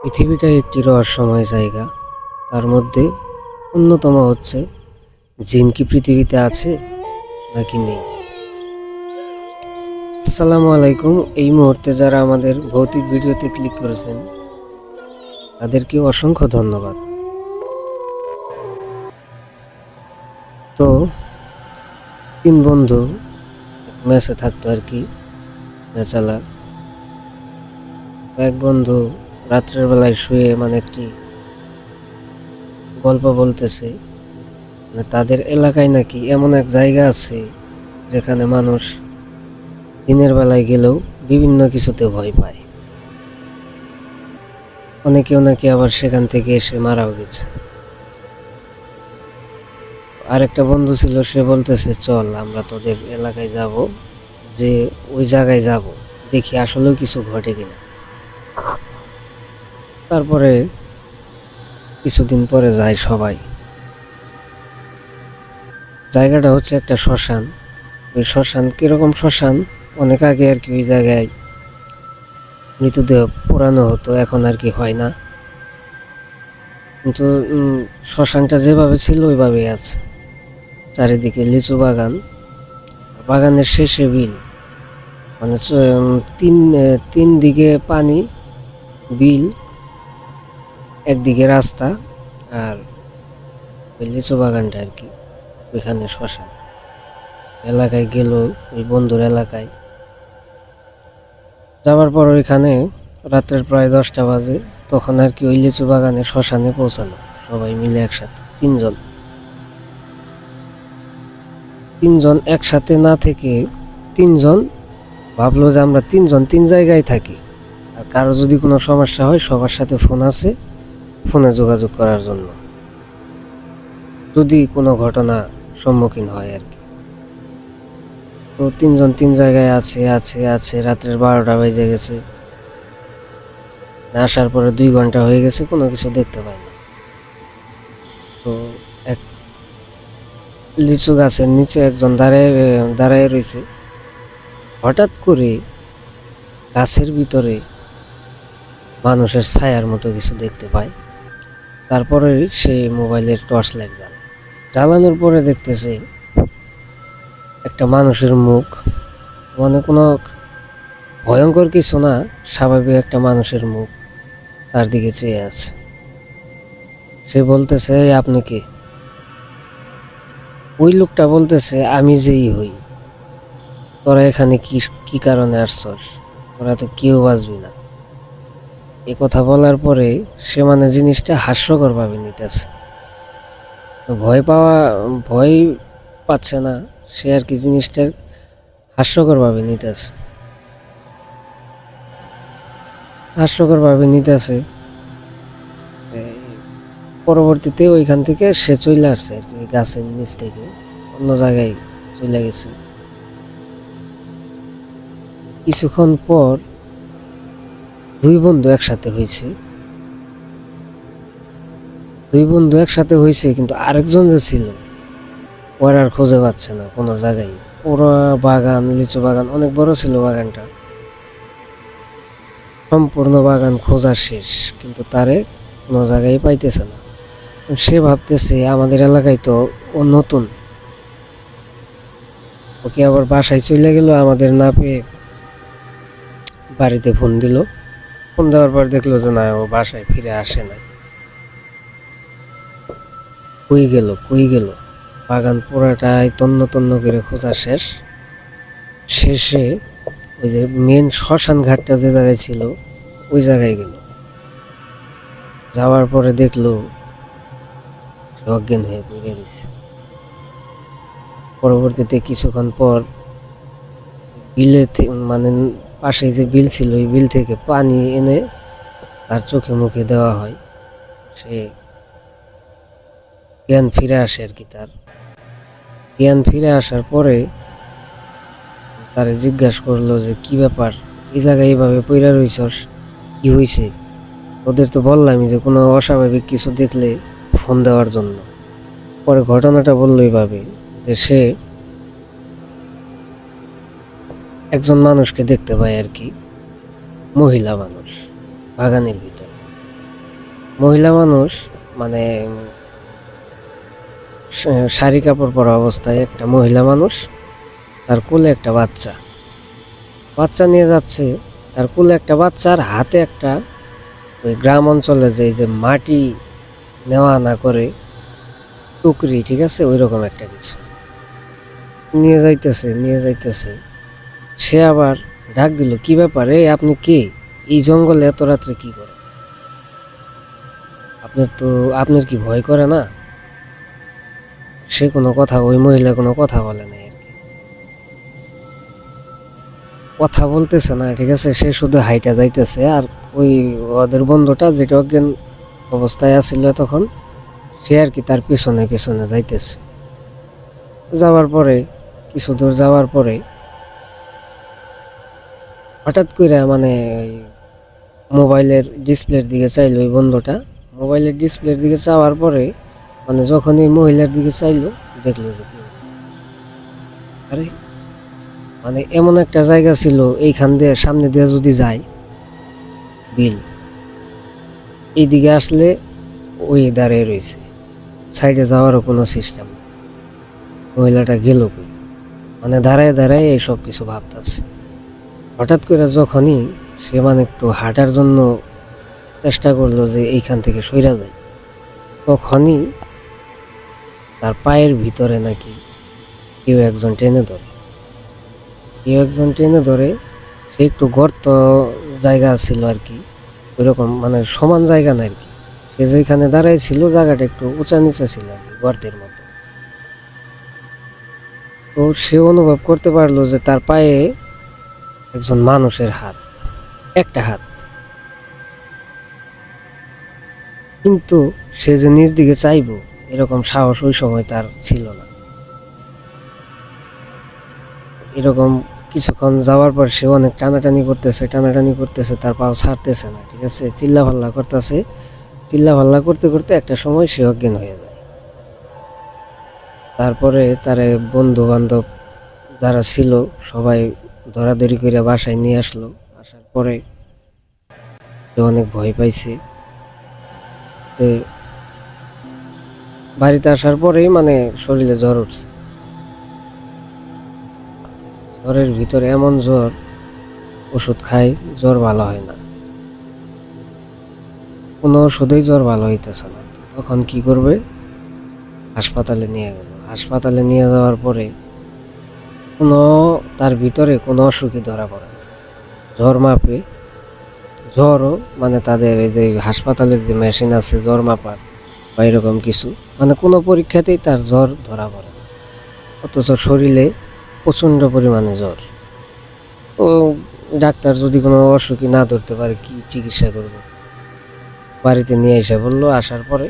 পৃথিবীটা একটি রহস্যময় জায়গা। তার মধ্যে অন্যতম হচ্ছে, জিন কি পৃথিবীতে আছে নাকি নেই? আসসালামু আলাইকুম। এই মুহূর্তে যারা আমাদের ভৌতিক ভিডিওতে ক্লিক করেছেন, তাদেরকে অসংখ্য ধন্যবাদ। তো, তিন বন্ধু মেসে থাকতো আর কি মেচালা এক বন্ধু রাত্রের বেলায় শুয়ে মানে একটি গল্প বলতেছে মানে তাদের এলাকায় নাকি এমন এক জায়গা আছে যেখানে মানুষ দিনের বেলায় গেলেও বিভিন্ন কিছুতে ভয় পায়। অনেকেও নাকি আবার সেখান থেকে এসে মারাও গেছে। আরেকটা বন্ধু ছিল, সে বলতেছে, চল, আমরা তোদের এলাকায় যাব, যে ওই জায়গায় যাব, দেখি আসলেও কিছু ঘটে কিনা। তারপরে কিছুদিন পরে যায় সবাই। জায়গাটা হচ্ছে একটা শ্মশান। ওই শ্মশান কীরকম শ্মশান? অনেক আগে আর কি ওই জায়গায় মৃতদেহ পোড়ানো হতো, এখন আর কি হয় না। কিন্তু শ্মশানটা যেভাবে ছিল ওইভাবেই আছে। চারিদিকে লিচু বাগান। বাগানের শেষে বিল। মানে তিন তিন দিকে পানি, বিল। একদিকে রাস্তা আর ওই লিচু বাগানটা আর কি, ওইখানে শ্মশান। এলাকায় গেল ওই বন্ধুর এলাকায়। যাওয়ার পর ওইখানে রাত্রের প্রায় দশটা বাজে, তখন আর কি ওই লিচু বাগানে শ্মশানে পৌঁছালো, সবাই মিলে একসাথে, তিনজন। তিনজন একসাথে না থেকে তিনজন ভাবলো যে আমরা তিনজন তিন জায়গায় থাকি। আর কারও যদি কোনো সমস্যা হয়, সবার সাথে ফোন আছে ফোনে যোগাযোগ করার জন্য। যদি কোনো ঘটনা সম্মুখীন হয় আর কি। তো তিনজন তিন জায়গায় আছে আছে আছে, রাত্রের বারোটা বেজে গেছে। আসার পরে দুই ঘণ্টা হয়ে গেছে, কোনো কিছু দেখতে পাই না। তো এক লিচু গাছের নিচে একজন দাঁড়ায় দাঁড়ায় রয়েছে। হঠাৎ করে গাছের ভিতরে মানুষের ছায়ার মতো কিছু দেখতে পায়। তারপরে সে মোবাইলের টর্চ লাইট জ্বালায় জ্বালানোর পরে দেখতেছে একটা মানুষের মুখ মানে কোনো ভয়ঙ্কর কিছু না, স্বাভাবিক একটা মানুষের মুখ তার দিকে চেয়ে আছে। সে বলতেছে আপনি কি? ওই লোকটা বলতেছে, আমি যেই হই। তোরা এখানে কি কি কারণে আসছস? তোরা তো কেউ বাঁচবি না। এ কথা বলার পরে সে মানে জিনিসটা হাস্যকরভাবে নিতেছে। ভয় পাওয়া, ভয় পাচ্ছে না, সে আর কি জিনিসটা হাস্যকরভাবে নিতেছে। হাস্যকরভাবে নিতেছে। পরবর্তীতে ওইখান থেকে সে চলে আসছে আর কি গাছের নিচ থেকে, অন্য জায়গায় চলে গেছে। কিছুক্ষণ পর দুই বন্ধু একসাথে হয়েছে। দুই বন্ধু একসাথে হয়েছে, কিন্তু আরেকজন যে ছিল, ওর আর খুঁজে পাচ্ছে না কোনো জায়গায়। পুরো বাগান, লিচু বাগান, অনেক বড় ছিল বাগানটা। সম্পূর্ণ বাগান খোঁজা শেষ, কিন্তু তারে কোনো জায়গায় পাইতেছে না। সে ভাবতেছে, আমাদের এলাকায় তো ও নতুন। ওকে আবার বাসায় চলে গেল, আমাদের না পেয়ে বাড়িতে ফোন দিল। ফোন দেওয়ার পর দেখল যে না, ও বাসায় ফিরে আসে না কই গেল কই গেল? বাগান পুরাটাই তন্ন তন্ন করে খোঁজা শেষ। শেষে ওই যে মেন শ্মশান ঘাটটা যে জায়গায় ছিল, ওই জায়গায় গেল। যাওয়ার পরে দেখল, অজ্ঞান হয়ে পড়ে গেছে পরবর্তীতে কিছুক্ষণ পর বিলে থে- মানে পাশে যে বিল ছিল, ওই বিল থেকে পানি এনে তার চোখে মুখে দেওয়া হয়। সে জ্ঞান ফিরে আসে আর কি তার। জ্ঞান ফিরে আসার পরে তারে জিজ্ঞাসা করল যে, কি ব্যাপার? এই জায়গায় এইভাবে পইরা রইছস? কি হয়েছে ওদের তো বললামই যে, কোনো অস্বাভাবিক কিছু দেখলে ফোন দেওয়ার জন্য। পরে ঘটনাটা বলল এইভাবে যে, সে একজন মানুষকে দেখতে পাই আর কি, মহিলা মানুষ, বাগানের ভিতরে। মহিলা মানুষ মানে শাড়ি কাপড় পরা অবস্থায় একটা মহিলা মানুষ, তার কোলে একটা বাচ্চা। বাচ্চা নিয়ে যাচ্ছে, তার কোলে একটা বাচ্চার হাতে একটা ওই গ্রাম অঞ্চলে যে যে মাটি নেওয়া না করে, টুকরি, ঠিক আছে? ওই রকম একটা কিছু। নিয়ে যাইতেছে নিয়ে যাইতেছে। সে আবার ডাক দিল, কি ব্যাপারে আপনি কে? এই জঙ্গলে এত রাত্রে কি করে? আপনার তো, আপনার কি ভয় করে না? সে কোনো কথা, ওই মহিলা কোনো কথা বলে নাই আর কি। কথা বলতেছে না, ঠিক আছে? সে শুধু হাইটা যাইতেছে আর ওই ওদের বন্ধুটা যেটা অজ্ঞান অবস্থায় আছিল তখন সে আর কি তার পিছনে পিছনে যাইতেছে। যাওয়ার পরে, কিছু দূর যাওয়ার পরে হঠাৎ করে মানে মোবাইলের ডিসপ্লের দিকে চাইল ওই বন্ধুটা। মোবাইলের ডিসপ্লের দিকে চাওয়ার পরে মানে যখন এই মহিলার দিকে চাইলো, দেখল যে আরে মানে এমন একটা জায়গা ছিল, এইখান দিয়ে সামনে দিয়ে যদি যায় বিল, এইদিকে আসলে ওই দাঁড়িয়ে রয়েছে। সাইডে যাওয়ারও কোনো সিস্টেম মহিলাটা গেল মানে দাঁড়ায় দাঁড়ায় এই সব কিছু ভাবতেছে। হঠাৎ করে যখনই সে মানে একটু হাঁটার জন্য চেষ্টা করল যে এইখান থেকে সইরা যায় তখনই তার পায়ের ভিতরে নাকি কেউ একজন টেনে ধরে। কেউ একজন টেনে ধরে, সে একটু গর্ত জায়গা ছিল আর কি, ওইরকম মানে সমান জায়গা না আর কি। সে যেখানে দাঁড়াই ছিল জায়গাটা একটু উঁচা নিচা ছিল আর কি, গর্তের মতো। তো সে অনুভব করতে পারল যে তার পায়ে একজন মানুষের হাত, একটা হাত। কিন্তু সে যে নিজ দিকে চাইব, এরকম সাহস ওই সময় তার ছিল না। এরকম কিছুক্ষণ যাওয়ার পর সে অনেক টানাটানি করতেছে টানাটানি করতেছে, তার পাও ছাড়তেছে না, ঠিক আছে? চিল্লা ভাল্লা করতেছে। চিল্লা ভাল্লা করতে করতে একটা সময় সে অজ্ঞান হয়ে যায়। তারপরে তার বন্ধু বান্ধব যারা ছিল, সবাই ধরাধরি করে বাসায় নিয়ে আসলো। আসার পরে অনেক ভয় পাইছে। বাড়িতে আসার পরেই মানে শরীরে জ্বর উঠছে। জ্বরের ভিতরে এমন জ্বর, ওষুধ খাই, জ্বর ভালো হয় না। কোনো ওষুধেই জ্বর ভালো হইতেছে না। তখন কি করবে? হাসপাতালে নিয়ে গেল। হাসপাতালে নিয়ে যাওয়ার পরে কোনো তার ভিতরে কোনো অসুখই ধরা পড়ে না। জ্বর মাপে। জ্বরও মানে তাদের এই যে হাসপাতালের যে মেশিন আছে, জ্বর মাপার বা এরকম কিছু মানে কোনো পরীক্ষাতেই তার জ্বর ধরা পড়ে না। অথচ শরীরে প্রচণ্ড পরিমাণে জ্বর। ও ডাক্তার যদি কোনো অসুখই না ধরতে পারে, কি চিকিৎসা করবে? বাড়িতে নিয়ে এসে বলল, আসার পরে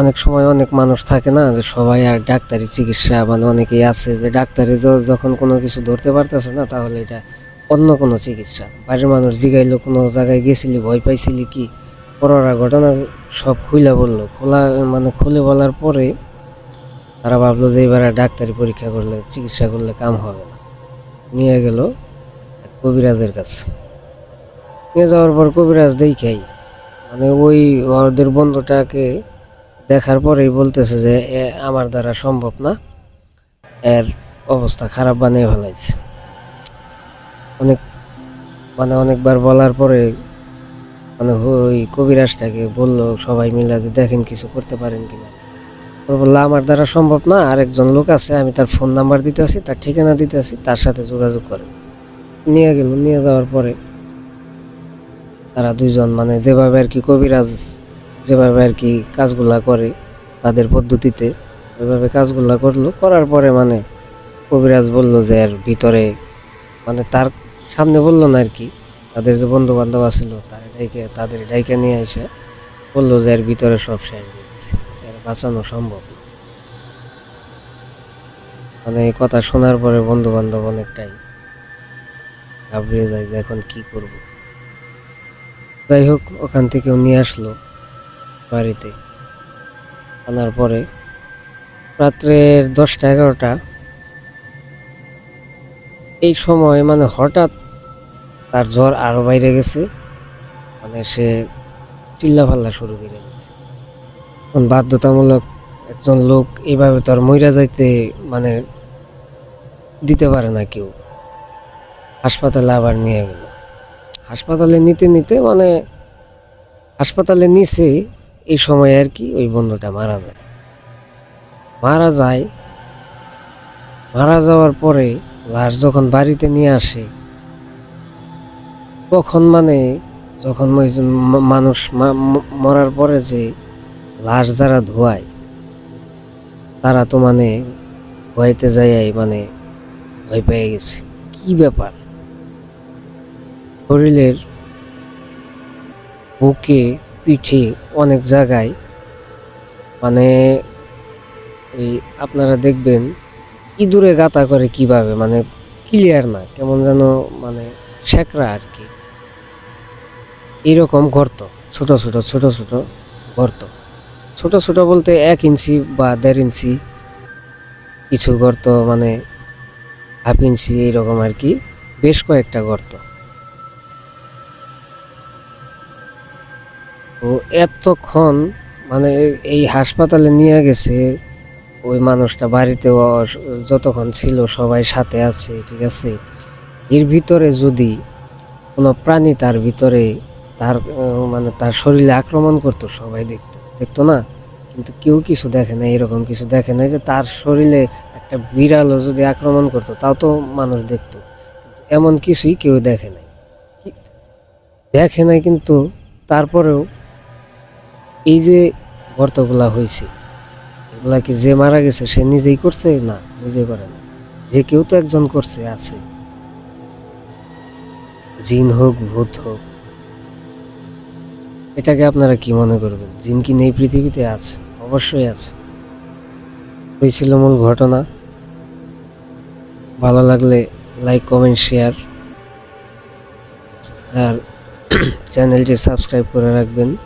অনেক সময় অনেক মানুষ থাকে না যে সবাই আর ডাক্তারি চিকিৎসা মানে অনেকেই আছে যে ডাক্তারি যখন কোনো কিছু ধরতে পারতেছে না, তাহলে এটা অন্য কোনো চিকিৎসা। বাড়ির মানুষ জিগাইলো, কোনো জায়গায় গেছিলি, ভয় পাইছিলি কি? পরোরা ঘটনা সব খুলে বলল। খোলা মানে খুলে বলার পরে তারা ভাবলো যে এবার ডাক্তারি পরীক্ষা করলে, চিকিৎসা করলে কাম হবে না। নিয়ে গেল কবিরাজের কাছে। নিয়ে যাওয়ার পর কবিরাজ দেখাই মানে ওই ওদের বন্ধুটাকে দেখার পরেই বলতেছে যে আমার দ্বারা সম্ভব না। এর অবস্থা খারাপ বানিয়ে ফেলাইছে। অনেক মানে অনেকবার বলার পরে মানে ওই কবিরাজটাকে বলল সবাই মিলে যে, দেখেন কিছু করতে পারেন কিনা? বলল, আমার দ্বারা সম্ভব না। আরেকজন লোক আছে, আমি তার ফোন নাম্বার দিতে দিতেছি, তার ঠিকানা দিতেছি, তার সাথে যোগাযোগ করে নিয়ে গেল। নিয়ে যাওয়ার পরে তারা দুইজন মানে যেভাবে আর কি কবিরাজ যেভাবে আর কি কাজগুলা করে তাদের পদ্ধতিতে ওইভাবে কাজগুলা করল। করার পরে মানে কবিরাজ বলল যে এর ভিতরে মানে তার সামনে বলল না আর কি, তাদের যে বন্ধু বান্ধব আছিল তার ডাইকে তাদের ডাইকে নিয়ে এসে বলল যে এর ভিতরে সব শেষ গেছে এর বাঁচানো সম্ভব মানে এই কথা শোনার পরে বন্ধু বান্ধব অনেকটাই ঘাবড়িয়ে যায় যে এখন কি করব। যাই হোক, ওখান থেকেও নিয়ে আসলো। বাড়িতে। আনার পরে রাত্রের দশটা এগারোটা, এই সময় মানে হঠাৎ তার জ্বর আরও বাইরে গেছে মানে সে চিল্লাফাল্লা শুরু করে গেছে এখন বাধ্যতামূলক একজন লোক এইভাবে তো আর মইরা যাইতে মানে দিতে পারে না কেউ। হাসপাতালে আবার নিয়ে গেল। হাসপাতালে নিতে নিতে মানে হাসপাতালে নিচে এই সময় আর কি ওই বন্ধুটা মারা যায়। মারা যায়, মারা যাওয়ার পরে লাশ যখন বাড়িতে নিয়ে আসে, তখন মানে যখন মানুষ মরার পরে যে লাশ যারা ধোয়ায়, তারা তো মানে ধোয়াইতে যাই মানে ভয় পেয়ে গেছে। কি ব্যাপার? শরীরের বুকে পিঠে অনেক জায়গায় মানে ওই আপনারা দেখবেন ইঁদুরে গাতা করে কীভাবে মানে ক্লিয়ার না, কেমন যেন মানে শেকরা আর কি। এইরকম গর্ত, ছোট ছোট ছোট ছোট গর্ত। ছোট ছোট বলতে এক ইঞ্চি বা দেড় ইঞ্চি কিছু গর্ত মানে হাফ ইঞ্চি এইরকম আর কি, বেশ কয়েকটা গর্ত। তো এতক্ষণ মানে এই হাসপাতালে নিয়ে গেছে, ওই মানুষটা বাড়িতে অস- যতক্ষণ ছিল সবাই সাথে আছে, ঠিক আছে? এর ভিতরে যদি কোনো প্রাণী তার ভিতরে তার মানে তার শরীরে আক্রমণ করতো, সবাই দেখতো দেখতো না? কিন্তু কেউ কিছু দেখে না এরকম কিছু দেখে না যে তার শরীরে একটা বিড়ালও যদি আক্রমণ করতো, তাও তো মানুষ দেখতো। এমন কিছুই কেউ দেখে নাই। দেখে নাই কিন্তু তারপরেও এই যে গর্তগুলা হয়েছে এগুলা কি যে মারা গেছে সে নিজেই করছে? না, নিজে করে না। যে কেউ তো একজন করছে, আছে। জিন হোক, ভূত হোক, এটাকে আপনারা কি মনে করবেন? জিন কি নেই পৃথিবীতে? আছে, অবশ্যই আছে। হয়েছিল মূল ঘটনা। ভালো লাগলে লাইক কমেন্ট শেয়ার আর চ্যানেলটি সাবস্ক্রাইব করে রাখবেন।